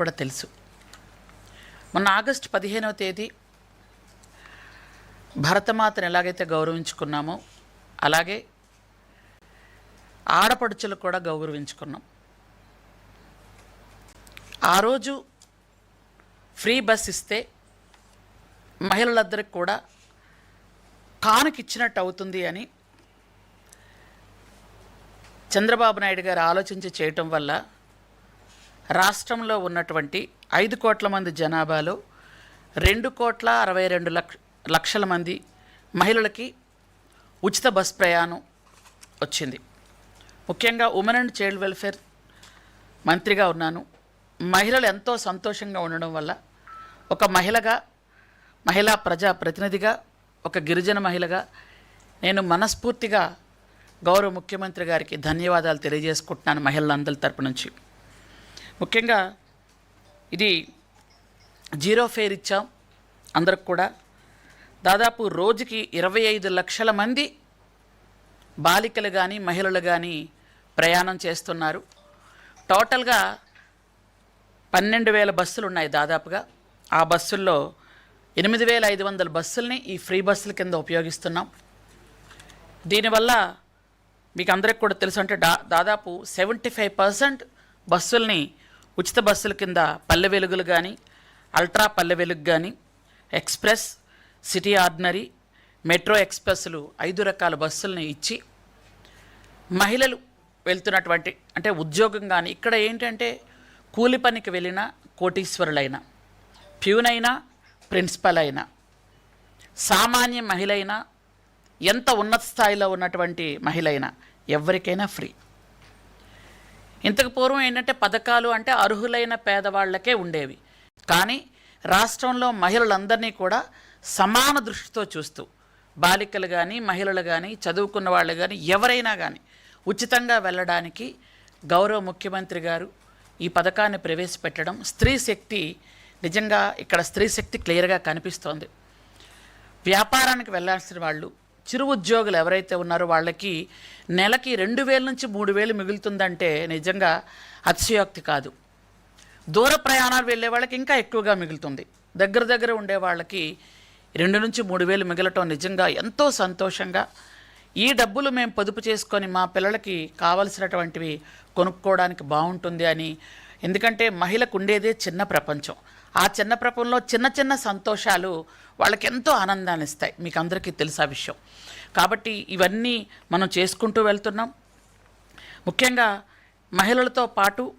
కూడా తెలుసు. మొన్న ఆగస్టు పదిహేనవ తేదీ భరతమాతను ఎలాగైతే గౌరవించుకున్నామో అలాగే ఆడపడుచులు కూడా గౌరవించుకున్నాం. ఆ రోజు ఫ్రీ బస్ ఇస్తే మహిళలందరికి కూడా కానుకిచ్చినట్టు అవుతుంది అని చంద్రబాబు నాయుడు గారు ఆలోచించి చేయటం వల్ల రాష్ట్రంలో ఉన్నటువంటి ఐదు కోట్ల మంది జనాభాలో రెండు కోట్ల అరవై రెండు లక్ష లక్షల మంది మహిళలకి ఉచిత బస్ ప్రయాణం వచ్చింది. ముఖ్యంగా ఉమెన్ అండ్ చైల్డ్ వెల్ఫేర్ మంత్రిగా ఉన్నాను. మహిళలు ఎంతో సంతోషంగా ఉండడం వల్ల ఒక మహిళగా మహిళా ప్రజా ప్రతినిధిగా ఒక గిరిజన మహిళగా నేను మనస్ఫూర్తిగా గౌరవ ముఖ్యమంత్రి గారికి ధన్యవాదాలు తెలియజేసుకుంటున్నాను మహిళలందరి తరపు నుంచి. ముఖ్యంగా ఇది జీరో ఫేర్ ఇచ్చాం అందరికి కూడా. దాదాపు రోజుకి ఇరవై ఐదు లక్షల మంది బాలికలు కానీ మహిళలు కానీ ప్రయాణం చేస్తున్నారు. టోటల్గా పన్నెండు వేల బస్సులు ఉన్నాయి దాదాపుగా. ఆ బస్సుల్లో ఎనిమిది వేల ఐదు వందల బస్సుల్ని ఈ ఫ్రీ బస్సుల కింద ఉపయోగిస్తున్నాం. దీనివల్ల మీకు అందరికి కూడా తెలుసు అంటే దా దాదాపు సెవెంటీ ఫైవ్ పర్సెంట్ బస్సుల్ని ఉచిత బస్సుల కింద పల్లె వెలుగులు కానీ అల్ట్రా పల్లె వెలుగు కానీ ఎక్స్ప్రెస్ సిటీ ఆర్డినరీ మెట్రో ఎక్స్ప్రెస్లు ఐదు రకాల బస్సులను ఇచ్చి మహిళలు వెళ్తున్నటువంటి అంటే ఉద్యోగం కానీ ఇక్కడ ఏంటంటే కూలి పనికి వెళ్ళిన కోటీశ్వరులైన ప్యూన్ అయినా ప్రిన్సిపల్ అయినా సామాన్య మహిళ అయినా ఎంత ఉన్నత స్థాయిలో ఉన్నటువంటి మహిళ అయినా ఎవరికైనా ఫ్రీ. ఇంతకు పూర్వం ఏంటంటే పథకాలు అంటే అర్హులైన పేదవాళ్ళకే ఉండేవి. కానీ రాష్ట్రంలో మహిళలందరినీ కూడా సమాన దృష్టితో చూస్తూ బాలికలు కానీ మహిళలు కానీ చదువుకున్న వాళ్ళు కానీ ఎవరైనా కానీ ఉచితంగా వెళ్ళడానికి గౌరవ ముఖ్యమంత్రి గారు ఈ పథకాన్ని ప్రవేశపెట్టడం స్త్రీ శక్తి నిజంగా ఇక్కడ స్త్రీ శక్తి క్లియర్గా కనిపిస్తోంది. వ్యాపారానికి వెళ్ళాల్సిన వాళ్ళు చిరు ఉద్యోగులు ఎవరైతే ఉన్నారో వాళ్ళకి నెలకి రెండు వేల నుంచి మూడు వేలు మిగులుతుందంటే నిజంగా అతిశయోక్తి కాదు. దూర ప్రయాణాలు వెళ్ళే వాళ్ళకి ఇంకా ఎక్కువగా మిగులుతుంది. దగ్గర దగ్గర ఉండే వాళ్ళకి రెండు నుంచి మూడు వేలు మిగలటం నిజంగా ఎంతో సంతోషంగా. ఈ డబ్బులు మేము పొదుపు చేసుకొని మా పిల్లలకి కావలసినటువంటివి కొనుక్కోవడానికి బాగుంటుంది అని. ఎందుకంటే మహిళకు ఉండేదే చిన్న ప్రపంచం. ఆ చిన్న ప్రపంచంలో చిన్న చిన్న సంతోషాలు వాళ్ళకి ఎంతో ఆనందాన్ని ఇస్తాయి. మీకు అందరికీ తెలుసా విషయం. కాబట్టి ఇవన్నీ మనం చేసుకుంటూ వెళ్తున్నాం. ముఖ్యంగా మహిళలతో పాటు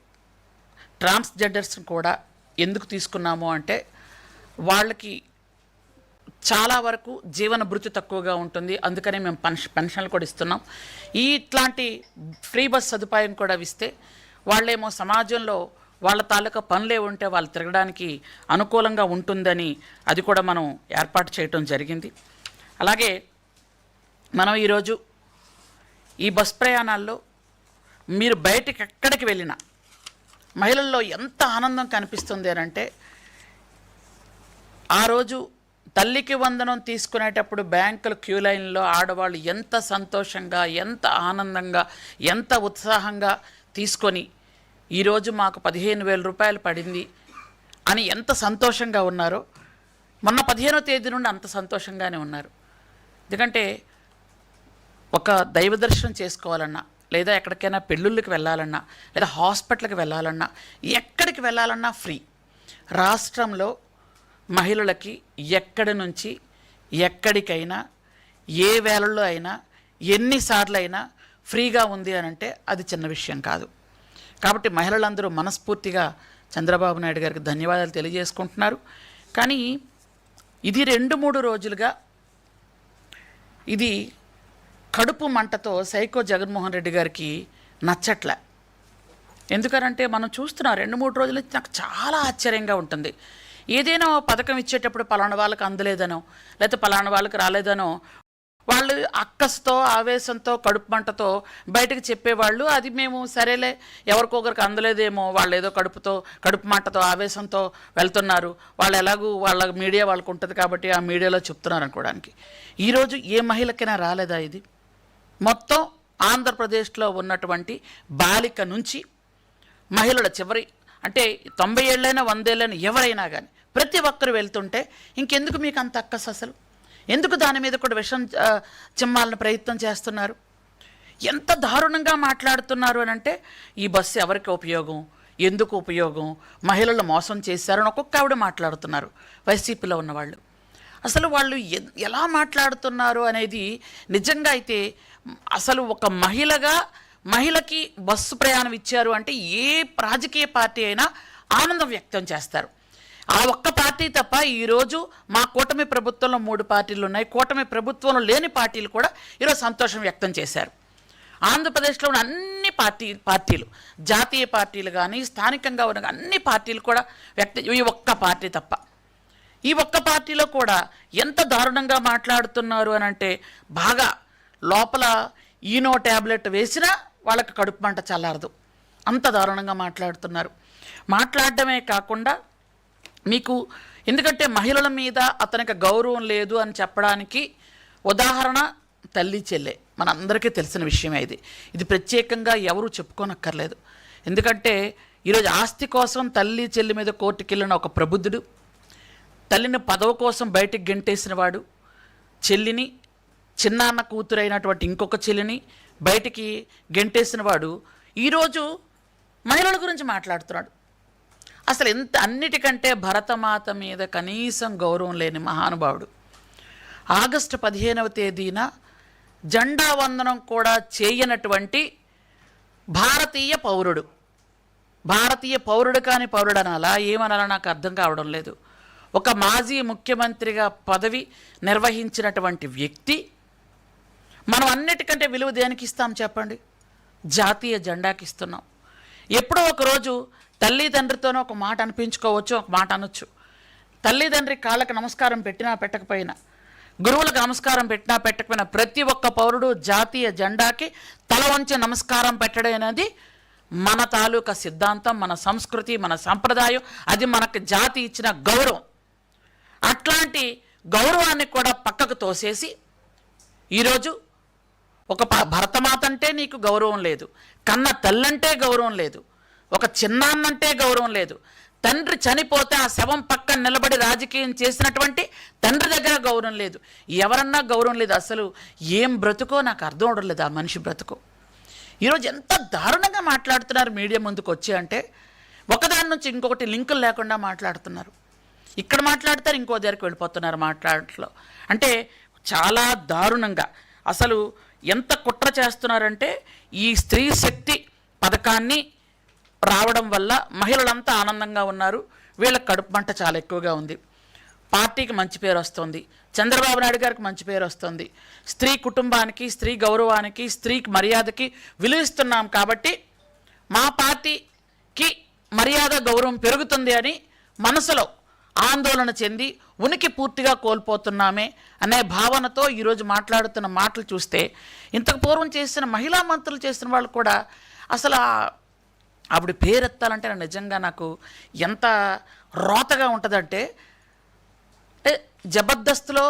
ట్రాన్స్జెండర్స్ని కూడా ఎందుకు తీసుకున్నాము అంటే వాళ్ళకి చాలా వరకు జీవన భృతి తక్కువగా ఉంటుంది. అందుకనే మేము పెన్షన్ పెన్షన్లు కూడా ఇస్తున్నాం. ఈ ఇట్లాంటి ఫ్రీ బస్ సదుపాయం కూడా ఇస్తే వాళ్ళేమో సమాజంలో వాళ్ళ తాలూకా పనులే ఉంటే వాళ్ళు తిరగడానికి అనుకూలంగా ఉంటుందని అది కూడా మనం ఏర్పాటు చేయటం జరిగింది. అలాగే మనం ఈరోజు ఈ బస్ ప్రయాణాల్లో మీరు బయటికి ఎక్కడికి వెళ్ళినా మహిళల్లో ఎంత ఆనందం కనిపిస్తుంది అంటే ఆ రోజు తల్లికి వందనం తీసుకునేటప్పుడు బ్యాంకుల క్యూ లైన్లో ఆడవాళ్ళు ఎంత సంతోషంగా ఎంత ఆనందంగా ఎంత ఉత్సాహంగా తీసుకొని ఈరోజు మాకు పదిహేను వేల రూపాయలు పడింది అని ఎంత సంతోషంగా ఉన్నారో. మొన్న పదిహేనో తేదీ నుండి అంత సంతోషంగానే ఉన్నారు. ఎందుకంటే ఒక దైవ దర్శనం చేసుకోవాలన్నా లేదా ఎక్కడికైనా పెళ్ళిళ్ళకి వెళ్ళాలన్నా లేదా హాస్పిటల్కి వెళ్ళాలన్నా ఎక్కడికి వెళ్ళాలన్నా ఫ్రీ. రాష్ట్రంలో మహిళలకి ఎక్కడి నుంచి ఎక్కడికైనా ఏ వేళల్లో అయినా ఎన్నిసార్లు అయినా ఫ్రీగా ఉంది అని అంటే అది చిన్న విషయం కాదు. కాబట్టి మహిళలందరూ మనస్ఫూర్తిగా చంద్రబాబు నాయుడు గారికి ధన్యవాదాలు తెలియజేసుకుంటున్నారు. కానీ ఇది రెండు మూడు రోజులుగా ఇది కడుపు మంటతో సైకో జగన్మోహన్ రెడ్డి గారికి నచ్చట్లే. ఎందుకనంటే మనం చూస్తున్నాం రెండు మూడు రోజుల నాకు చాలా ఆశ్చర్యంగా ఉంటుంది. ఏదైనా ఓ పథకం ఇచ్చేటప్పుడు పలానా వాళ్ళకి అందలేదనో లేకపోతే పలానా వాళ్ళకి రాలేదనో వాళ్ళు అక్కస్తో ఆవేశంతో కడుపు మంటతో బయటకు చెప్పేవాళ్ళు. అది మేము సరేలే ఎవరికొకరికి అందలేదేమో వాళ్ళు ఏదో కడుపుతో కడుపు మంటతో ఆవేశంతో వెళ్తున్నారు. వాళ్ళు ఎలాగూ వాళ్ళ మీడియా వాళ్ళకు ఉంటుంది కాబట్టి ఆ మీడియాలో చెప్తున్నారు అనుకోవడానికి. ఈరోజు ఏ మహిళకైనా రాలేదా ఇది? మొత్తం ఆంధ్రప్రదేశ్లో ఉన్నటువంటి బాలిక నుంచి మహిళల చివరి అంటే తొంభై ఏళ్ళైనా వందేళ్ళైనా ఎవరైనా కానీ ప్రతి ఒక్కరు వెళ్తుంటే ఇంకెందుకు మీకు అంత అక్కస్ అసలు? ఎందుకు దాని మీద కూడా విషం చిమ్మాలని ప్రయత్నం చేస్తున్నారు? ఎంత దారుణంగా మాట్లాడుతున్నారు అని అంటే ఈ బస్సు ఎవరికి ఉపయోగం? ఎందుకు ఉపయోగం? మహిళలు మోసం చేశారని ఒక్కొక్క ఆవిడ మాట్లాడుతున్నారు వైసీపీలో ఉన్నవాళ్ళు. అసలు వాళ్ళు ఎ- ఎలా మాట్లాడుతున్నారు అనేది నిజంగా అయితే అసలు ఒక మహిళగా మహిళకి బస్సు ప్రయాణం ఇచ్చారు అంటే ఏ రాజకీయ పార్టీ అయినా ఆనందం వ్యక్తం చేస్తారు. ఆ ఒక్క పార్టీ తప్ప ఈరోజు మా కూటమి ప్రభుత్వంలో మూడు పార్టీలు ఉన్నాయి. కూటమి ప్రభుత్వంలో లేని పార్టీలు కూడా ఈరోజు సంతోషం వ్యక్తం చేశారు. ఆంధ్రప్రదేశ్లో ఉన్న అన్ని పార్టీ పార్టీలు జాతీయ పార్టీలు కానీ స్థానికంగా ఉన్న అన్ని పార్టీలు కూడా వ్యక్త ఈ ఒక్క పార్టీ తప్ప. ఈ ఒక్క పార్టీలో కూడా ఎంత దారుణంగా మాట్లాడుతున్నారు అని అంటే బాగా లోపల ఈనో ట్యాబ్లెట్ వేసినా వాళ్ళకి కడుపు మంట చల్లారదు. అంత దారుణంగా మాట్లాడుతున్నారు. మాట్లాడడమే కాకుండా మీకు ఎందుకంటే మహిళల మీద అతనికి గౌరవం లేదు అని చెప్పడానికి ఉదాహరణ తల్లి చెల్లె. మనందరికీ తెలిసిన విషయమే ఇది. ఇది ప్రత్యేకంగా ఎవరు చెప్పుకోనక్కర్లేదు. ఎందుకంటే ఈరోజు ఆస్తి కోసం తల్లి చెల్లి మీద కోర్టుకెళ్ళిన ఒక ప్రబుద్ధుడు తల్లిని పదవి కోసం బయటికి గెంటేసిన వాడు చెల్లిని చిన్నాన్న కూతురైనటువంటి ఇంకొక చెల్లిని బయటికి గెంటేసిన వాడు ఈరోజు మహిళల గురించి మాట్లాడుతున్నాడు. అసలు ఎంత అన్నిటికంటే భరతమాత మీద కనీసం గౌరవం లేని మహానుభావుడు. ఆగస్టు పదిహేనవ తేదీన జెండా వందనం కూడా చేయనటువంటి భారతీయ పౌరుడు. భారతీయ పౌరుడు కాని పౌరుడు అనాలా ఏమనాలా నాకు అర్థం కావడం లేదు. ఒక మాజీ ముఖ్యమంత్రిగా పదవి నిర్వహించినటువంటి వ్యక్తి మనం అన్నిటికంటే విలువ దేనికి ఇస్తాం చెప్పండి? జాతీయ జెండాకి ఇస్తున్నాం ఎప్పుడో ఒకరోజు తల్లిదండ్రితోనో ఒక మాట అనిపించుకోవచ్చు ఒక మాట అనొచ్చు. తల్లిదండ్రి కాళ్ళకి నమస్కారం పెట్టినా పెట్టకపోయినా గురువులకు నమస్కారం పెట్టినా పెట్టకపోయినా ప్రతి ఒక్క పౌరుడు జాతీయ జెండాకి తల వంచి నమస్కారం పెట్టడం అనేది మన తాలూకా సిద్ధాంతం మన సంస్కృతి మన సంప్రదాయం. అది మనకు జాతి ఇచ్చిన గౌరవం. అట్లాంటి గౌరవాన్ని కూడా పక్కకు తోసేసి ఈరోజు ఒక ప- భరతమాత అంటే నీకు గౌరవం లేదు. కన్న తల్లంటే గౌరవం లేదు. ఒక చిన్నాన్నంటే గౌరవం లేదు. తండ్రి చనిపోతే ఆ శవం పక్కన నిలబడి రాజకీయం చేసినటువంటి తండ్రి దగ్గర గౌరవం లేదు. ఎవరన్నా గౌరవం లేదు. అసలు ఏం బ్రతుకో నాకు అర్థం అవడం లేదు ఆ మనిషి బ్రతుకో. ఈరోజు ఎంత దారుణంగా మాట్లాడుతున్నారు మీడియా ముందుకు వచ్చి అంటే ఒకదాని నుంచి ఇంకొకటి లింకులు లేకుండా మాట్లాడుతున్నారు. ఇక్కడ మాట్లాడతారు ఇంకో దగ్గరికి వెళ్ళిపోతున్నారు మాట్లాడట్లో. అంటే చాలా దారుణంగా. అసలు ఎంత కుట్ర చేస్తున్నారంటే ఈ స్త్రీ శక్తి పథకాన్ని రావడం వల్ల మహిళలంతా ఆనందంగా ఉన్నారు. వీళ్ళ కడుపు మంట చాలా ఎక్కువగా ఉంది. పార్టీకి మంచి పేరు వస్తుంది. చంద్రబాబు నాయుడు గారికి మంచి పేరు వస్తుంది. స్త్రీ కుటుంబానికి స్త్రీ గౌరవానికి స్త్రీకి మర్యాదకి విలువిస్తున్నాం కాబట్టి మా పార్టీకి మర్యాద గౌరవం పెరుగుతుంది అని మనసులో ఆందోళన చెంది ఉనికి పూర్తిగా కోల్పోతున్నామే అనే భావనతో ఈరోజు మాట్లాడుతున్న మాటలు చూస్తే ఇంతకు పూర్వం చేసిన మహిళా మంత్రులు చేసిన వాళ్ళు కూడా అసలు ఆవిడ పేరెత్తాలంటే నిజంగా నాకు ఎంత రోతగా ఉంటుందంటే అంటే జబర్దస్త్లో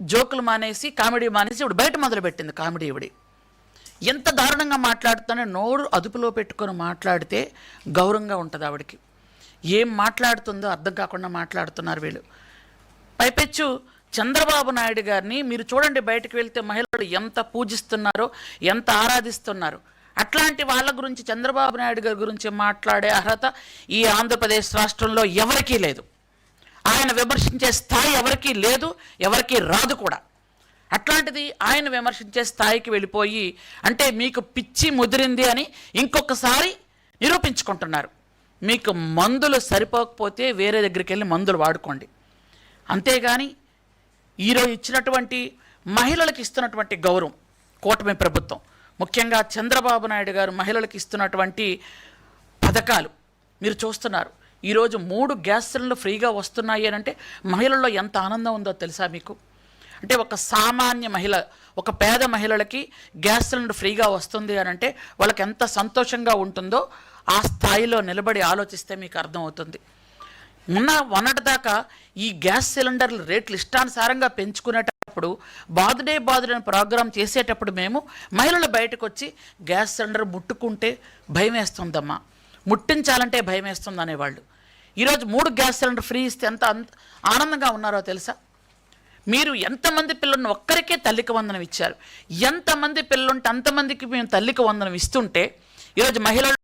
జోకులు మానేసి కామెడీ మానేసి ఇవిడు బయట మొదలుపెట్టింది కామెడీ ఇవిడి ఎంత దారుణంగా మాట్లాడుతానో నోరు అదుపులో పెట్టుకొని మాట్లాడితే గౌరవంగా ఉంటుంది ఆవిడకి. ఏం మాట్లాడుతుందో అర్థం కాకుండా మాట్లాడుతున్నారు వీళ్ళు. పైపెచ్చు చంద్రబాబు నాయుడు గారిని మీరు చూడండి బయటకు వెళ్తే మహిళలు ఎంత పూజిస్తున్నారో ఎంత ఆరాధిస్తున్నారు. అట్లాంటి వాళ్ళ గురించి చంద్రబాబు నాయుడు గారి గురించి మాట్లాడే అర్హత ఈ ఆంధ్రప్రదేశ్ రాష్ట్రంలో ఎవరికీ లేదు. ఆయన విమర్శించే స్థాయి ఎవరికీ లేదు ఎవరికీ రాదు కూడా. అట్లాంటిది ఆయన విమర్శించే స్థాయికి వెళ్ళిపోయి అంటే మీకు పిచ్చి ముదిరింది అని ఇంకొకసారి నిరూపించుకుంటున్నారు. మీకు మందులు సరిపోకపోతే వేరే దగ్గరికి వెళ్ళి మందులు వాడుకోండి. అంతేగాని ఈరోజు ఇచ్చినటువంటి మహిళలకు ఇస్తున్నటువంటి గౌరవం కూటమి ప్రభుత్వం ముఖ్యంగా చంద్రబాబు నాయుడు గారు మహిళలకు ఇస్తున్నటువంటి పథకాలు. మీరు చూస్తున్నారు ఈరోజు మూడు గ్యాస్ సిలిండర్లు ఫ్రీగా వస్తున్నాయి అని అంటే మహిళల్లో ఎంత ఆనందం ఉందో తెలుసా మీకు? అంటే ఒక సామాన్య మహిళ ఒక పేద మహిళలకి గ్యాస్ సిలిండర్ ఫ్రీగా వస్తుంది అని అంటే వాళ్ళకి ఎంత సంతోషంగా ఉంటుందో ఆ స్థాయిలో నిలబడి ఆలోచిస్తే మీకు అర్థమవుతుంది. ఉన్న మొన్నటి దాకా ఈ గ్యాస్ సిలిండర్ల రేట్లు ఇష్టానుసారంగా పెంచుకునేటప్పుడు బాదుడే బాదుడే ప్రోగ్రాం చేసేటప్పుడు మేము మహిళలు బయటకు వచ్చి గ్యాస్ సిలిండర్ ముట్టుకుంటే భయం వేస్తుందమ్మా. ముట్టించాలంటే భయం వేస్తుంది అనేవాళ్ళు ఈరోజు మూడు గ్యాస్ సిలిండర్ ఫ్రీ ఇస్తే ఎంత ఆనందంగా ఉన్నారో తెలుసా? మీరు ఎంతమంది పిల్లలను ఒక్కరికే తల్లికి వందనం ఇచ్చారు? ఎంతమంది పిల్లలుంటే అంతమందికి మేము తల్లికి వందనం ఇస్తుంటే ఈరోజు మహిళలు